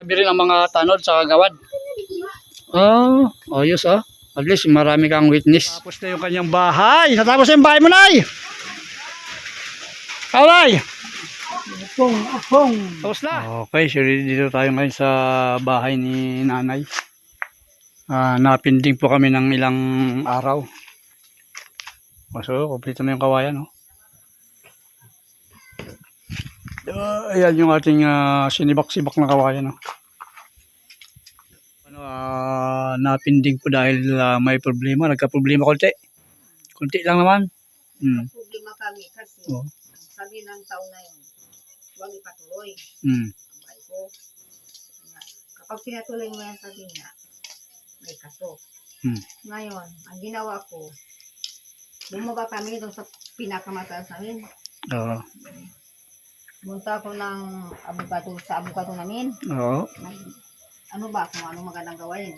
Bili ng mga tanod sa kagawad. Oh, ayos ah. At least marami kang witness. Tapos na yung kanyang bahay. Natapos na yung bahay mo, Nay. Ikaw, Nay. Apong, apong. Tapos na. Okay, so dito tayo ngayon sa bahay ni Nanay. Ah, napinding po kami ng ilang araw. So, kompleto na yung kawayan, no? Ah, ayan yung ating ah, sinibak-sibak na kawayan, no? Ano, ah, napinding po dahil ah, may problema. Nagka-problema konti. Konti lang naman. Hmm. Problema kami kasi ang sabi ng tao na yun, huwag ipatuloy. Hmm. Ko. Kapag pinatuloy mo yan sabi niya, may kaso. Hmm. Ngayon, ang ginawa ko, bumaba kami doon sa pinakamataas namin. Oo. Munta ako ng abogado sa abogado namin. Oo. Nag- ano ba kung anong magandang gawain.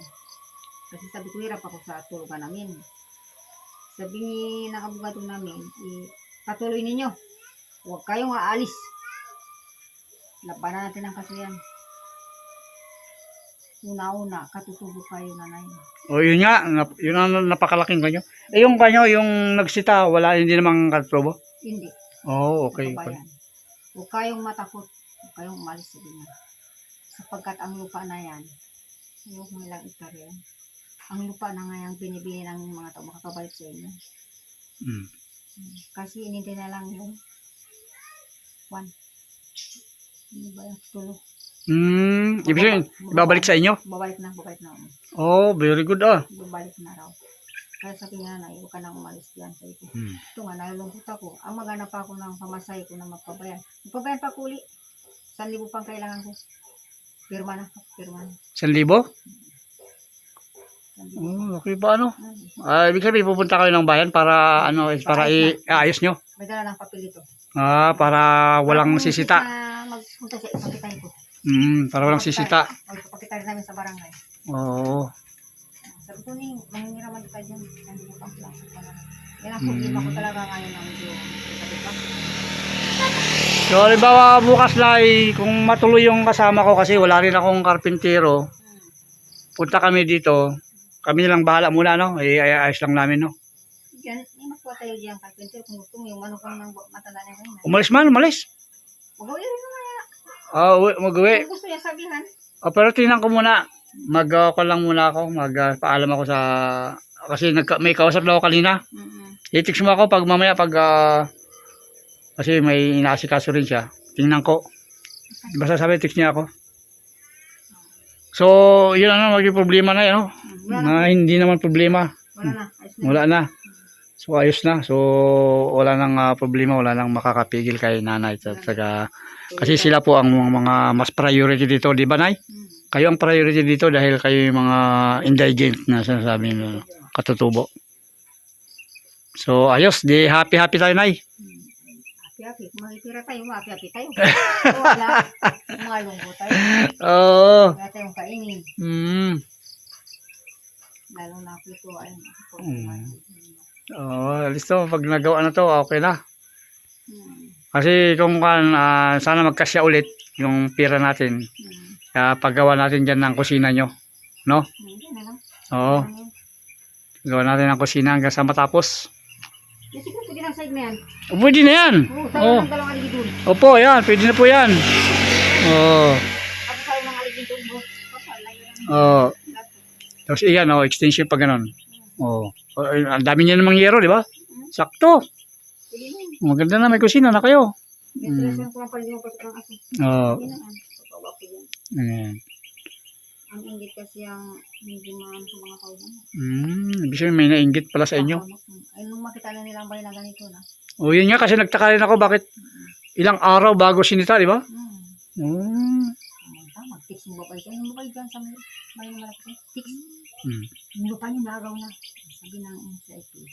Kasi sabi ko, hirap ako sa tulugan namin. Sabi ni ng abogado namin, i- patuloy ninyo. Huwag kayong aalis. Labanan natin ang kaso yan. Una-una, katutubo kayo nanay. O yun nga, nap- yun ang napakalaking kanyo. Eh yung kanyo, yung nagsita, wala, hindi namang katrobo? Hindi. Oo, oh, okay. okay. Huwag kayong matakot. Huwag kayong umalis sabi niya. Sapagkat ang lupa na yan, huwag mo lang ikarya. Ang lupa na nga yung binibili ng mga tao makakabalik sa inyo. Mm. Kasi inintay na lang yung one. Ano ba yung tulo? Mm, ibig sabihin, ibabalik sa inyo? Babalik na, babalik na. Oh, very good ah. Babalik na raw. Kaya sabi niya na, huwag ka nang umalis dyan sa ito. Mm. Ito nga, nalulungkot ako. Ang magana pa ako ng pamasahe ko na magpabayan. Magpabayan pa kuli. San libo pang kailangan ko. Pirma na, pirma na. San libo? Oh, okay pa ano? Ah, Ah, ibig sabihin, pupunta kayo ng bayan para, ano, eh, para i-ayos nyo? May dala ng papel ito. Ah, para walang Para sisita. Na magpunta siya, ipakitahin ko. Mm, para walang sisita. O, ipakitahin namin sa barangay. Oo. Sabi ko ni, manginiraman ka dyan. Hindi mo pang klase ka na. Yan ang problema ko talaga ngayon ng medyo. Sabi ko, So, halimbawa, bukas na, eh, kung matuloy yung kasama ko kasi wala rin akong karpintero, hmm, punta kami dito, kami lang bahala muna, no? Eh, ay- ayos lang namin, no? yan, may makuha tayo dyan carpenter kung gusto mo yung ano kung nang matanda niya ngayon. Umalis man, umalis. Huwag rin naman. Ah, uwi, mag-uwi. Kung gusto niya sabihan, Ah, pero tingnan ko muna. Mag uh, ko lang muna ako, mag uh, paalam ako sa kasi nagka, may kausap na ako kanina. mm I-text mo ako pag mamaya pag ah, kasi may inaasikaso rin siya. Tingnan ko. Basta sabi text niya ako. So, yun ano, maging problema na yun. No? wala na. Na hindi naman problema. Wala na. Wala na. So, ayos na. So, wala nang ah, problema, wala nang makakapigil kay nanay. At saka, kasi sila po ang mga, mas priority dito, di ba, Nay? Mm. Kayo ang priority dito dahil kayo yung mga indigent na sinasabi nyo, katutubo. So, ayos. Di happy-happy tayo, Nay. Happy-happy. Kung makitira tayo, happy-happy tayo. Wala, malungkot tayo. Oo. Wala tayong kainin. Mm. Lalo na ako ito. Ayun, ako. Mm. Oo, alis to. Pag nagawa na to, okay na. Hmm. Kasi kung kan, ah, sana magkasya ulit yung pira natin. Hmm. Kaya paggawa natin dyan ng kusina nyo. No? Oo. Gawa natin ng kusina hanggang sa matapos. Siguro pwede ng side na yan. O, pwede na yan. Oo, tayo Oo. ng dalawang aligidun. Opo, yan. Pwede na po yan. Oo. Ako tayo ng layo lang. Oo. Tapos iyan, oh, extension pa ganun. Oo. Oh. ang dami niya namang yero, di ba? Sakto. Maganda na, may kusina na kayo. Yung sila ko na yan. Ayan. Ang inggit kasi ang hindi maano sa mga tao. Mm, ibig sabihin may nainggit pala sa inyo. Ay, nung makita na nila ang bahay na ganito na. O yun nga, kasi nagtaka rin ako bakit ilang araw bago sinita, di ba? Hmm. Mm. Pumunta, mag-fix yung babay dyan. Yung babay dyan sa may may malaki. Fix. Mm. Yung lupa niyo nagaw na. Sabi ng SIP.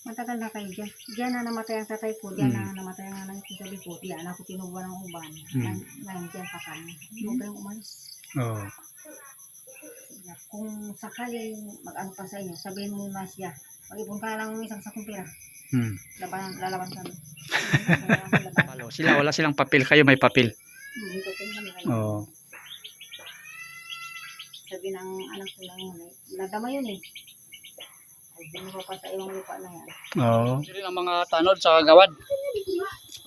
Matagal na kayo dyan. Diyan na namatay ang tatay ko. Diyan Mm. na namatay ang nanay ko. Sabi ko, diyan ako tinubuan ng uban. Mm. Ngayon dyan pa kami. Huwag kayong umalis. Oo. Kung sakaling mag-ano pa sa inyo, sabihin mo na siya. Mag-ipon ka lang ng isang sakong pira. Mm. Laban, lalaban kami. Sila, wala silang papel. Kayo may papel. Hmm, mo. Oo. Sabi ng anak ko lang yun, eh, nadama yun eh. Mo pa sa iyong lupa na yan. Oo. Sila ang mga tanod sa kagawad.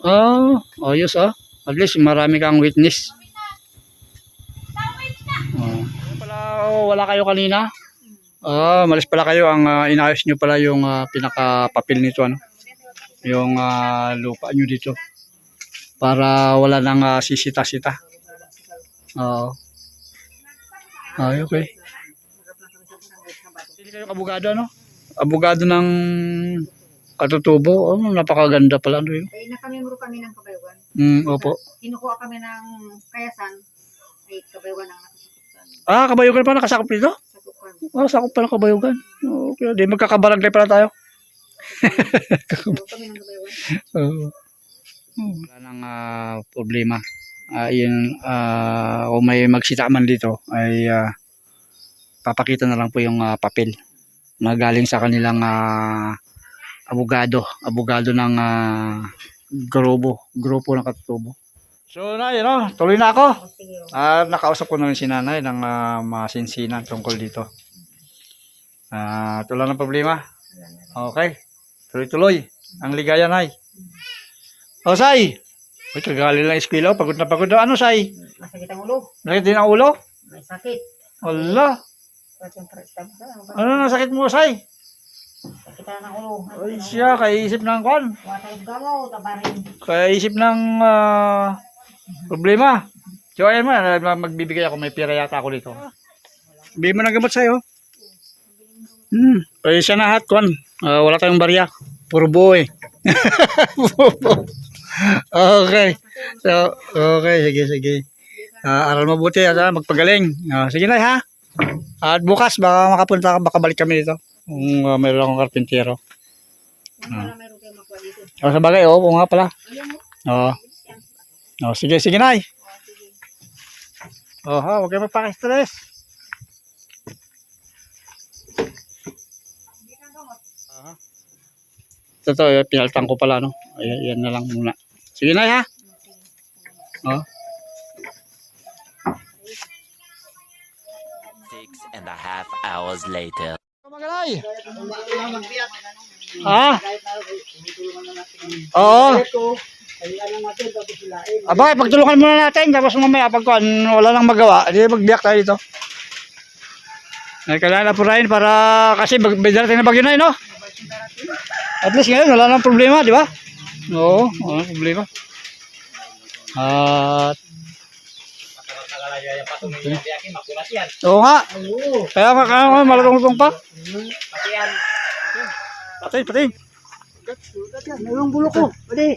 Oh, ayos ah. At least marami kang witness. Oh. Pala, oh, wala kayo kanina? Ah, malis pala kayo ang ah, inayos nyo pala yung ah, pinaka-papel nito ano. Yung ah, lupa nyo dito. Para wala nang ah, sisita-sita. Oo. Ay, okay. Hindi kayo abogado ano? Abogado ng katutubo. Oh, napakaganda pala ano yun. Kaya nakamemro kami ng kabayugan. Mm, opo. Kinukuha kami ng kayasan. Ay, kabayugan ang nakasakit sa Ah, kabayugan pa nakasakop dito? Sakukan. Ah, sakop pala kabayugan. Okay, di magkakabarangay pala tayo. Kami ng kabayugan. Oo. Wala nang ah, problema. Ah, yun, ah, kung may magsita man dito, ay ah, papakita na lang po yung ah, papel na galing sa kanilang ah, abogado. Abogado ng ah, grupo. Grupo ng katutubo. So na, yun oh, tuloy na ako. Ah, nakausap ko na rin si nanay ng ah, masinsinan tungkol dito. Ah, ito lang ang problema. Okay. Tuloy-tuloy. Ang ligaya, Nay. O, Say! Uy, kagali lang eskwela. Pagod na pagod na. Ano, Say? Masakit ang ulo. Nakit din ang ulo? May sakit. Wala. Ano? Ano na sakit mo, Say? Sakit na ng ulo. Ay, siya. Kaya isip ng kwan. Wala tayong gamaw. Tabarin. Kaya isip ng ah, problema. So, ayan mo. ah, Magbibigay ako. May pira yata ako dito. Bigay mo ng gamot sa'yo. Hmm. Kaya siya na hat, kwan. Ah, wala tayong barya. Puro buo eh. okay. So, okay. Sige, sige. Ah, aral mabuti at ah, magpagaling. Ah, sige na ha. At bukas baka makapunta ka, baka balik kami dito. Kung ah, mayroon akong karpintero. Ano pala meron kayo makuha dito? Oh, sa bagay, oo oo nga pala. Oo. Oh, sige, sige na. Oh, ha, huwag kayo magpaka-stress. Aha. Ito, eh, pinaltan ko pala, no? Ayan, yan na lang muna. Sige na, ha? Oh. And a half hours later. Magalay. Ha? Oo. Aba, pagtulungan muna natin tapos mamaya pag wala nang magawa, di magbiyak tayo dito. Ay, kailangan apurahin para kasi bag- may darating na bagyo na yun, no? At least ngayon, wala nang problema, di ba? Oo, wala nang problema. At... Oo nga. Kaya nga, kaya nga, malatong pa. Patay, patay. Mayroong bulok ko. Pwede.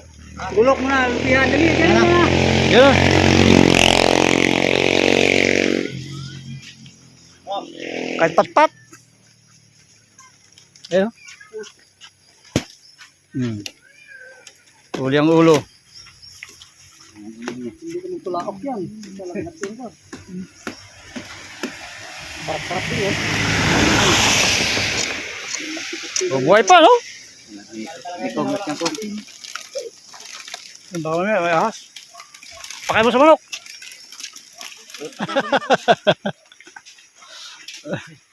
Bulok mo na. Lupihan. Dali. Dali na. Yan. Kahit pat-pat. Ayan. Hmm. Uli ang ulo. Hindi ko magtulaok yan. Talagang natin ko. Parap-parap din eh. Oh, buhay pa, no? Ito, mat yan ko. Ang baka may, may ahas. Pakay mo sa manok.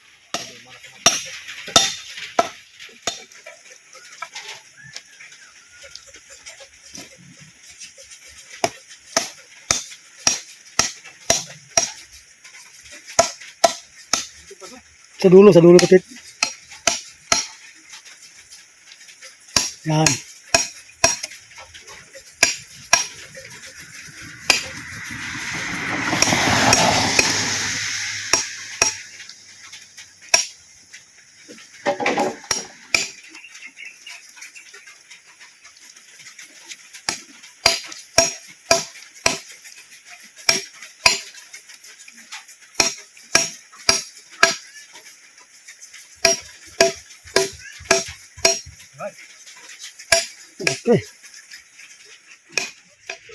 Sa dulo, sa dulo kapit. Yan.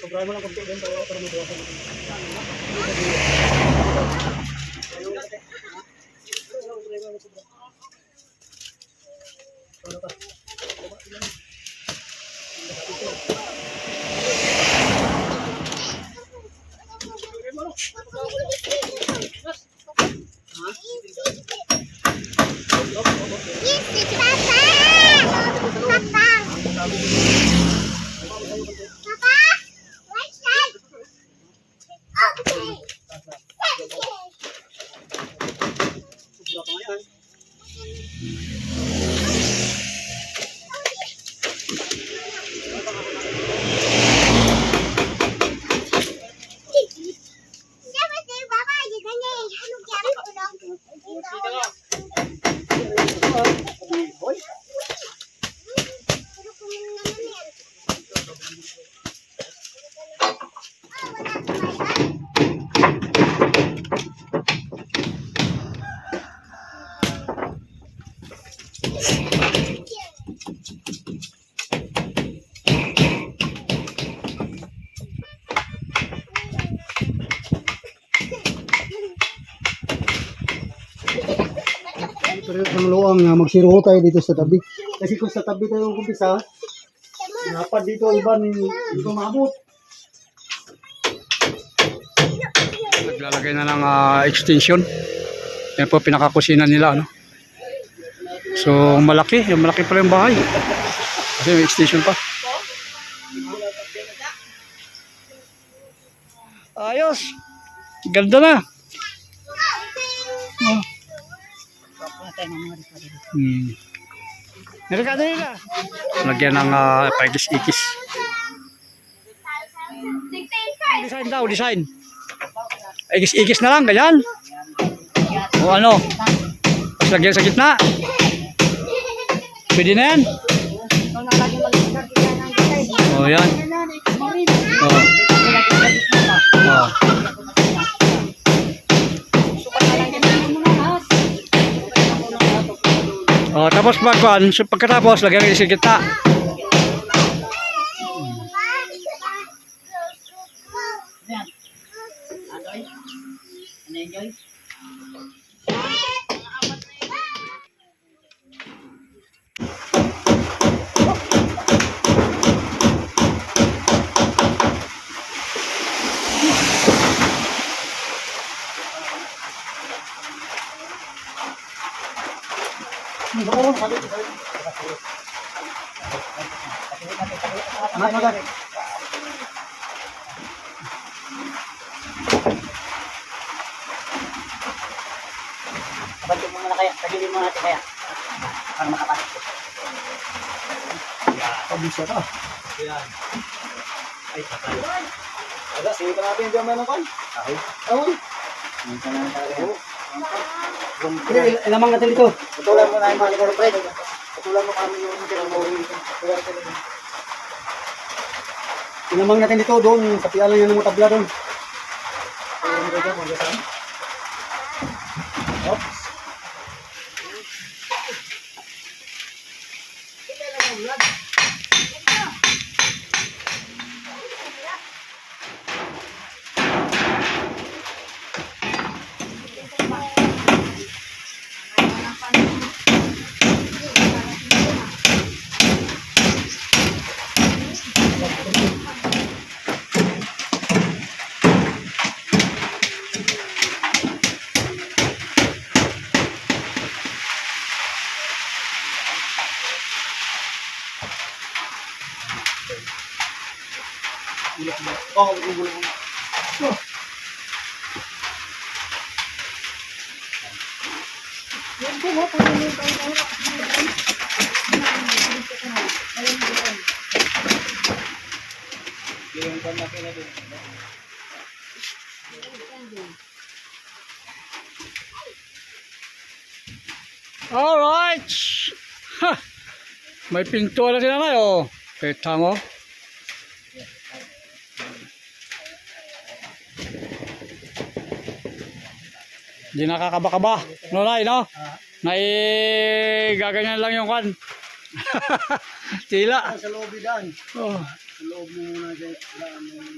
Sobrahan mo lang kunti din para para mabawasan. Ano pa? Yes, Papa! Papa! Ang luang nga magsiro tayo dito sa tabi. Kasi kung sa tabi tayo kumpisa, dapat dito ni dito maabot. Naglalagay na ng ah, extension. Yan po pinakakusina nila. Ano? So malaki. Yung malaki pala yung bahay. Kasi may extension pa. Ayos. Ganda na. Oh. Hmm. Narikado nila. Lagyan ng uh, paigis-ikis. Design daw, design. Igis-igis na lang, ganyan. O ano? Tapos lagyan sa gitna. Pwede na yan. O yan. O. O. tapos pagkuhan, so pagkatapos, lagyan ng sa gitna. Mas maganda. Bantu mo na kaya, tagilin mo natin kaya. Para makapasok. Pabisa ka. Aga, sige ka natin dyan meron kan? Okay. Awon. Minsan na tayo. Hindi, ilamang natin dito. Putulan mo na yung mga siguro, Fred. Putulan mo kami yung tinamori. Ilamang natin dito doon sa pialan yan ng tabla doon. All right. May pinto na sila na, oh. Kita mo. Hindi nakakaba-kaba. No, Nay, no? Nay, gaganyan lang yung kwan. Tila. Sa loob idan. Oh. Sa loob mo muna dyan. Yan, yan.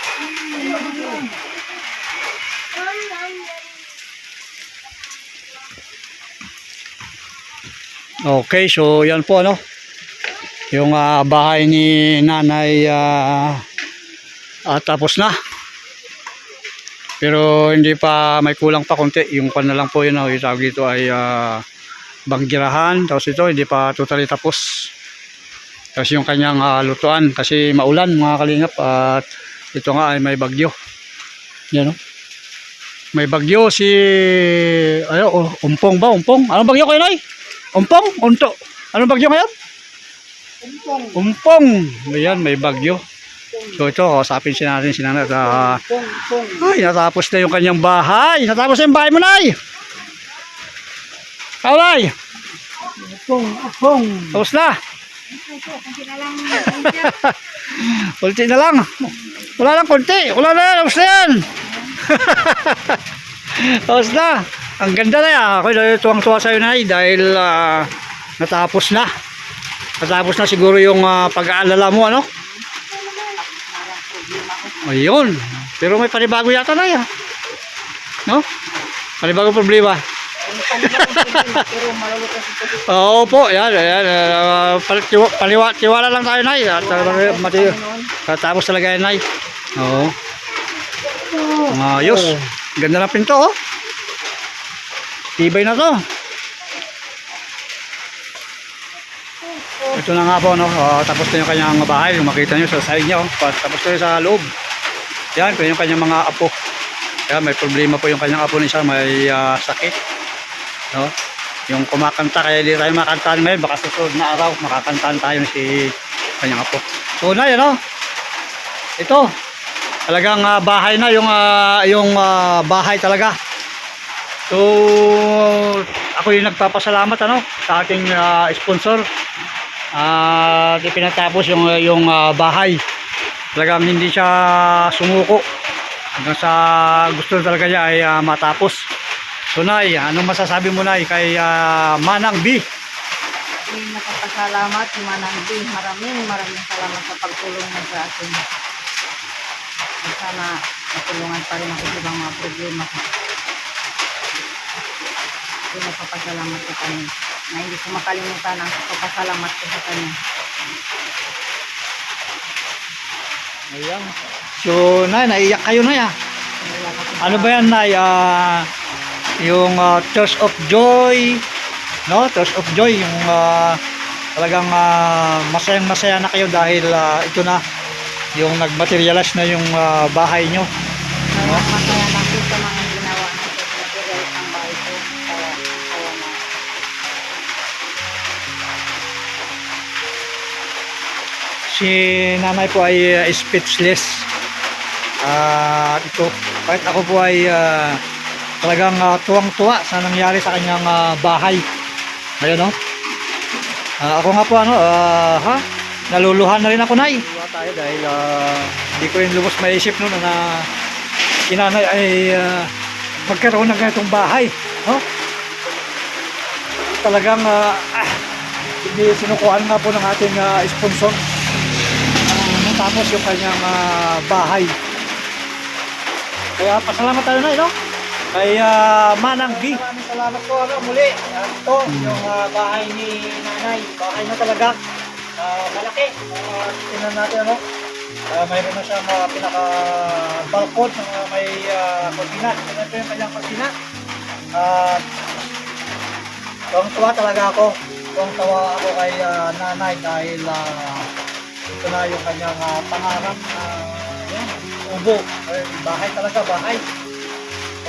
Okay, so yan po ano. Yung ah, bahay ni nanay ah, ah, tapos na. Pero hindi pa may kulang pa konti. Yung pan na lang po yun, oh, yung dito ay ah, banggirahan. Tapos ito hindi pa totally tapos. Tapos yung kanyang ah, lutuan kasi maulan mga kalingap at ito nga ay may bagyo. Yan oh. May bagyo si ayo oh, umpong ba umpong? Anong bagyo kayo nay? Umpong? Unto? Anong bagyo ngayon? Umpong. Umpong. Ayan, may bagyo. So ito, kausapin si natin si nanay. Umpong. ay, natapos na yung kanyang bahay. Natapos na yung bahay mo, Nay. Ikaw, Nay. Umpong. Umpong. Tapos na. Na. Kunti na lang. Wala lang kunti. Wala na yan. Tapos na yan. Tapos na. Ang ganda na yan. Ako tuwang-tuwa sa'yo, Nay. Dahil ah, natapos na. Natapos na siguro yung ah, pag-aalala mo, ano? Ayun. Pero may panibago yata na yan. No? Panibago problema. Oo po, yan, yan. Uh, paliwa, lang tayo, Nay. At uh, mati, tapos talaga yan, Nay. Oo. Ayos. Ganda ng pinto, oh. Tibay na to. Ito na nga po, no? Ah, tapos na yung kanyang bahay. Yung makita nyo sa side niya, oh. Tapos na sa loob. Yan, ito yung kanyang mga apo. Yan, may problema po yung kanyang apo ni siya. May ah, sakit. No? Yung kumakanta, kaya di tayo makantahan ngayon. Baka susunod na araw, makakantahan tayo si kanyang apo. So na, yan, oh. Ito. Talagang ah, bahay na yung ah, yung ah, bahay talaga. So ako yung nagpapasalamat ano sa ating ah, sponsor. At ipinatapos yung yung ah, bahay. Talagang hindi siya sumuko. Hanggang sa gusto talaga niya ay ah, matapos. So Nay, anong masasabi mo Nay kay ah, Manang B? Ay, nakapasalamat si Manang B. Maraming maraming salamat sa pagtulong mo sa akin. At sana natulungan pa rin ako sa ibang mga problema ko. Ay, nagpapasalamat sa kanya. Na hindi ko makalimutan ang pagpapasalamat ko sa kanya. Ayan. So Nay, naiyak kayo Nay ah. Kaya ako Ano ba yan, Nay? Ah, yung ah, Tears of Joy, no? Tears of Joy, yung ah, talagang ah, masayang masaya na kayo dahil ah, ito na yung nagmaterialize na yung ah, bahay nyo. Kaya masaya lang po sa mga ginawa na ng bahay ko. Kaya, kaya na. Si nanay po ay ah, speechless. At ito, kahit ako po ay ah, talagang ah, tuwang-tuwa sa nangyari sa kanyang ah, bahay. Ayun, no? Ah, ako nga po, ano, ah, ha? Naluluhan na rin ako, Nay. Tuwa tayo dahil ah, hindi ko rin lubos maisip noon na kinanay ay ah, magkaroon ng ganitong bahay. No? Talagang ah, ah, hindi sinukuhan nga po ng ating ah, sponsor uh, natapos yung kanyang ah, bahay. Kaya pasalamat tayo na, no? Kay ah, Manang B. Maraming salamat po ano, muli. Yan, ito, yung ah, bahay ni nanay. Bahay na talaga. Ah, malaki. Uh, tingnan natin ano. Ah, mayroon na siyang uh, pinaka-balkon na may uh, kusina. Tingnan ito yung kanyang kusina. At tuwang-tuwa talaga ako. Tuwang-tuwa ako kay ah, nanay dahil ah, ito na yung kanyang ah, pangarap na yan, ubo. Ay, bahay talaga, bahay.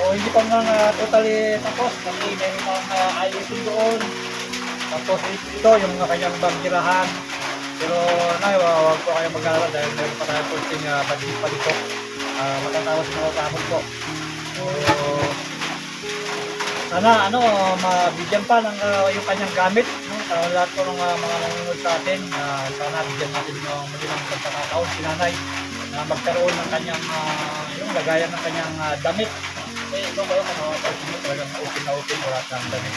O hindi pa nga nga totally tapos kasi pang uh, ayusin doon. Tapos ito yung mga kanyang banggirahan. Pero na wag po kayo mag-alala dahil meron pa tayong kunting uh, pa dito. Uh, matatapos na utapon po. So, sana ano mabigyan pa ng uh, yung kanyang gamit no? sa lahat po ng uh, mga nanonood sa atin uh, sana bigyan natin ng muli ng pagkakataon si nanay na magkaroon ng kanyang uh, yung lagayan ng kanyang uh, damit eh, ito yung ano, kasi mo talagang open na open, wala kang damit.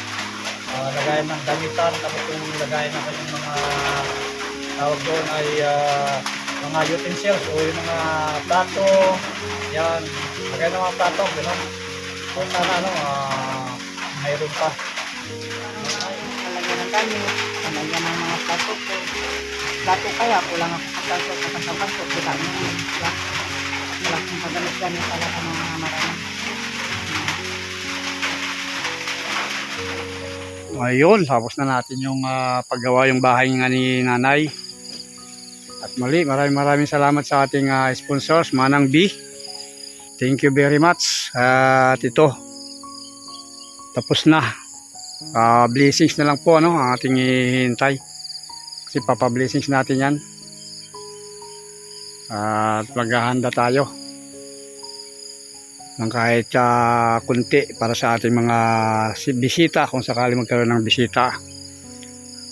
Uh, lagayan ng damitan, tapos yung lagayan ng kanyang mga tawag doon ay ah, mga utensils o yung mga plato, yan, lagay ng mga plato, gano'n. O sana ano, ah, mayroon pa. Talagyan ng kami, talagyan ng mga plato ko. Plato kaya, kulang ako sa plato sa mo yun. Wala akong pagamit-gamit talaga ng mga marami. Ayun, tapos na natin yung ah, paggawa yung bahay nga ni nanay. At muli, maraming maraming salamat sa ating ah, sponsors, Manang B. Thank you very much. At ito, tapos na. Ah, blessings na lang po ano, ang ating hihintay. Kasi papa-blessings natin yan. At maghahanda tayo ng kahit ah, kunti para sa ating mga si- bisita kung sakali magkaroon ng bisita.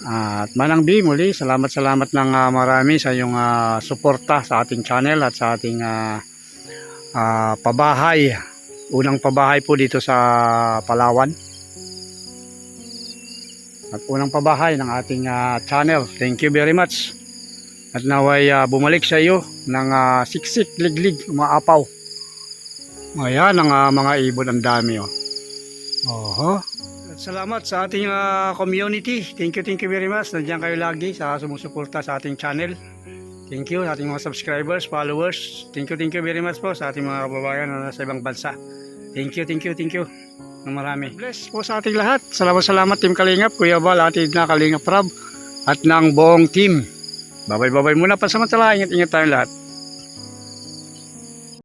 At Manang B, muli, salamat salamat ng ah, marami sa iyong ah, suporta sa ating channel at sa ating ah, ah, pabahay. Unang pabahay po dito sa Palawan. At unang pabahay ng ating ah, channel. Thank you very much. At naway ah, bumalik sa iyo ng ah, siksik, liglig, umaapaw. Ayan ang ah, mga ibon ang dami oh. Oho. At salamat sa ating ah, community. Thank you, thank you very much. Nandiyan kayo lagi sa sumusuporta sa ating channel. Thank you sa ating mga subscribers, followers. Thank you, thank you very much po sa ating mga kababayan na nasa ibang bansa. Thank you, thank you, thank you. Ng marami. Bless po sa ating lahat. Salamat, salamat Team Kalingap, Kuya Bal, ating na Kalingap Rab, at ng buong team. Babay-babay muna pansamantala. Ingat-ingat tayong lahat.